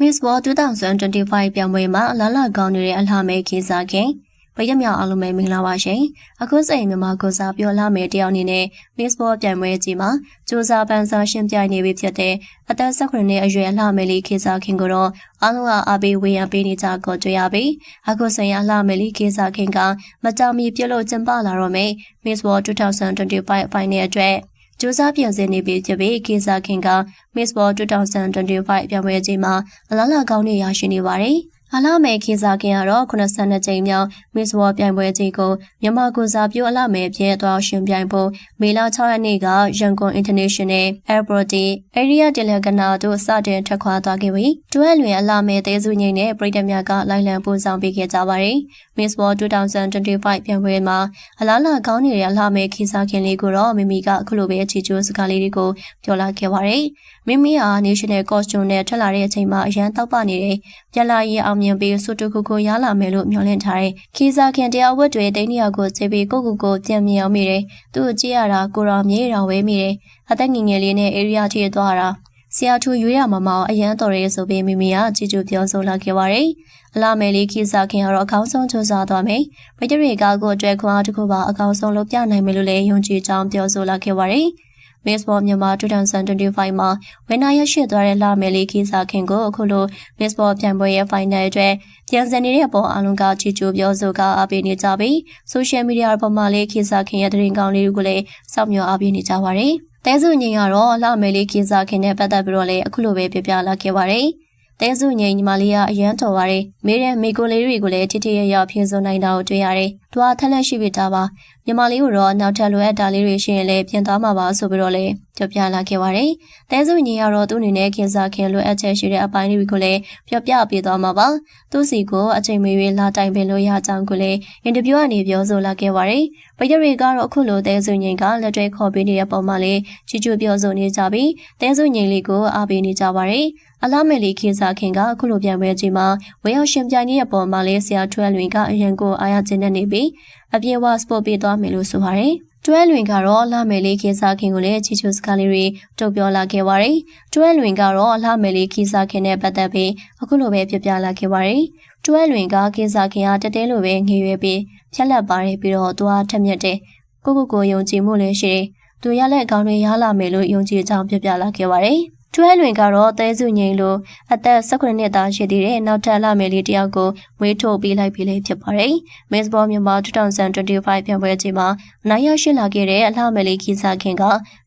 Miss World 2025ပြိုင်ပွဲမှာအလားလာကောင်းနေတဲ့အလှမဲ့ခေစားခင်ပရိမြောက်အားလုံးပဲမင်္ဂလာပါရှင်။အခုစိန်မြန်မာကိုစားပြောလာမယ့်တယောက်အနေနဲ့ Miss World ပြိုင်ပွဲကြီးမှာစူးစမ်းပန်းစားရှင်ပြိုင်နေပြီဖြစ်တဲ့အသက်18နှစ်အရွယ်အလှမဲ့လေးခေစားခင်ကိုတော့အားလုံးကအားပေးဝေယံပေးနေကြကိုတွေ့ရပြီ။အခုစိန်အလှမဲ့လေးခေစားခင်ကမကြောင်မီပြုတ်လို့ကျင်းပလာတော့မယ် Miss World 2025 Final အတွက် ကျူးစားပြင်ဆင်နေပြီဖြစ်ပြီးကေစာခင်က Miss World 2025ပြိုင်ပွဲကြီးမှာအလားလာကောင်းနေရရှိနေပါတယ်။ အလားမဲခေစာခင်ကတော့82ကြိမ်မြောက် Miss World ပြိုင်ပွဲကြီးကိုမြန်မာကိုစားပြုအလားမဲပြဲသွားရှင်ပြိုင်ဖို့မေလ6ရက်နေ့ကရန်ကုန် International Airport Area တလကနာတို့စတင်ထွက်ခွာသွားခဲ့ပြီးတွဲလွင်အလားမဲသေးစုငိမ့်နဲ့ပြည်သူများကလိုက်လံပို့ဆောင်ပေးခဲ့ကြပါတယ်။ Miss World 2025ပြိုင်ပွဲမှာအလားလာကောင်းနေတဲ့အလားမဲခေစာခင်လေးကိုတော့မိမိကအခုလိုပဲချီကျိုးစကားလေးတွေကိုပြောလာခဲ့ပါတယ်။မိမိဟာ National Costume နဲ့ထွက်လာတဲ့အချိန်မှာအရန်တောက်ပနေတယ်။ပြန်လာရင်အောင်မြင်ပြီးစွတ်တခုခုရလာမယ်လို့မျှော်လင့်ထားတဲ့ခီစာခင်တရားဝတ်တွေတိန်းနီယာကိုခြေပြီးကိုကိုကိုပြန်မြင်အောင်မိတယ်။သူ့ကိုကြည့်ရတာကိုရောမြေတော်ဝဲမိတယ်။အသက်ငယ်ငယ်လေးနဲ့ area ထိသွားတာဆရာထူရွေးရမမအောင်အရန်တော်ရဲဆိုပြီးမိမိကကြည်ကျူပြောဆိုလာခဲ့ပါတယ်။အလာမယ်လေးခိစာခင်ကတော့အကောင်းဆုံးစူးစမ်းသွားမယ်။ပကြရိကာကိုအတွက်ခွန်အားတစ်ခုပါအကောင်းဆုံးလုပ်ပြနိုင်မယ်လို့လည်းယုံကြည်ကြောင်းပြောဆိုလာခဲ့ပါတယ်။ Miss World မြန်မာ 2025မှာဝင်နာရရှိသွားတဲ့လာမယ်လေးခိစာခင်ကိုအခုလို Miss World ပြိုင်ပွဲရဲ့ final အတွက်ပြန်စင်နေတဲ့အပေါ်အလုံးကချီကျူးပြောဆိုကအားပေးနေကြပြီး social media ပေါ်မှာလေးခိစာခင်ရဲ့တရင်ကောင်းလေးတွေကိုလည်းစောင့်မျှော်အားပေးနေကြပါတယ်။တဲစုငင်ကတော့လာမယ်လေးခိစာခင်နဲ့ပတ်သက်ပြီးတော့လည်းအခုလိုပဲပြပြလာခဲ့ပါတယ်။ တဲစုငိန်ညီမလေးကအရန်တော်ပါတယ်။မိတဲ့မိကိုလေးတွေကိုလည်းတိတိရရဖြေဆိုနိုင်တာကိုတွေ့ရတယ်။သူကထက်လက်ရှိပြတာပါညီမလေးကိုတော့နောက်ထပ်လိုအပ်တာလေးတွေရှိရင်လည်းပြင်သွားမှာပါဆိုပြီးတော့လည်း ပြောပြလာခဲ့ပါတယ်။တဲစုညီကတော့သူ့အနေနဲ့ခင်စားခင်လိုအပ်ချက်ရှိတဲ့အပိုင်းတွေကိုလည်းပြောပြပေးသွားမှာပါ။သူ့စီကိုအချိန်မရွေးလာတိုင်ပင်လို့ရကြောင်းကိုလည်းအင်တာဗျူးကနေပြောဆိုလာခဲ့ပါတယ်။ပရရီကတော့အခုလိုတဲစုညီကလက်တွဲခေါ်ပေးနေတဲ့ပုံမှာလည်းချီချူပြောဆိုနေကြပြီးတဲစုညီလေးကိုအားပေးနေကြပါတယ်။အလားမယ်လေးခင်စားခင်ကအခုလိုပြန်ပွဲကြီးမှာဝေရောက်ရှင်ပြိုင်နေတဲ့ပုံမှာလေးဆရာထွဲလွင်ကအရင်ကိုအားရခြင်းနဲ့နေပြီးအပြေဝစပို့ပေးသွားမယ်လို့ဆိုပါတယ်။ တွဲလွင်ကတော့လာမယ်လေးခေစားခင်ကိုလည်းချီချူစကားလေးတွေတုတ်ပြောလာခဲ့ပါတယ်။တွဲလွင်ကတော့လာမယ်လေးခေစားခင်နဲ့ပတ်သက်ပြီးအခုလိုပဲပြပြလာခဲ့ပါတယ်။တွဲလွင်ကခေစားခင်ကတတဲလိုပဲငေရွယ်ပြီးဖြက်လက်ပါတယ်ပြီးတော့သူအားထက်မြက်တယ်။ကိုကိုကိုယုံကြည်မှုလည်းရှိတယ်။သူရလက်အကောင်းတွေရလာမယ်လို့ယုံကြည်ကြောင်းပြပြလာခဲ့ပါတယ်။ ကျွဲလွင်ကတော့သဲစုငိန်လိုအသက်18နှစ်သားရှိသေးတဲ့နောက်ထပ်လမယ်လေးတယောက်ကိုမွေးထုတ်ပေးလိုက်ပြီလေဖြစ်ပါတယ်။ Miss Ball မြန်မာ2025ပြပွဲချိန်မှာအနိုင်ရရှိလာခဲ့တဲ့အလှမယ်လေးခီစာခင်က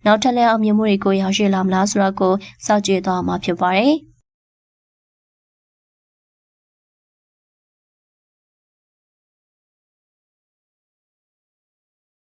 နောက်ထပ်လည်းအောင်မြင်မှုတွေကိုရရှိလာမလားဆိုတာကိုစောင့်ကြည့်သွားမှာဖြစ်ပါတယ်။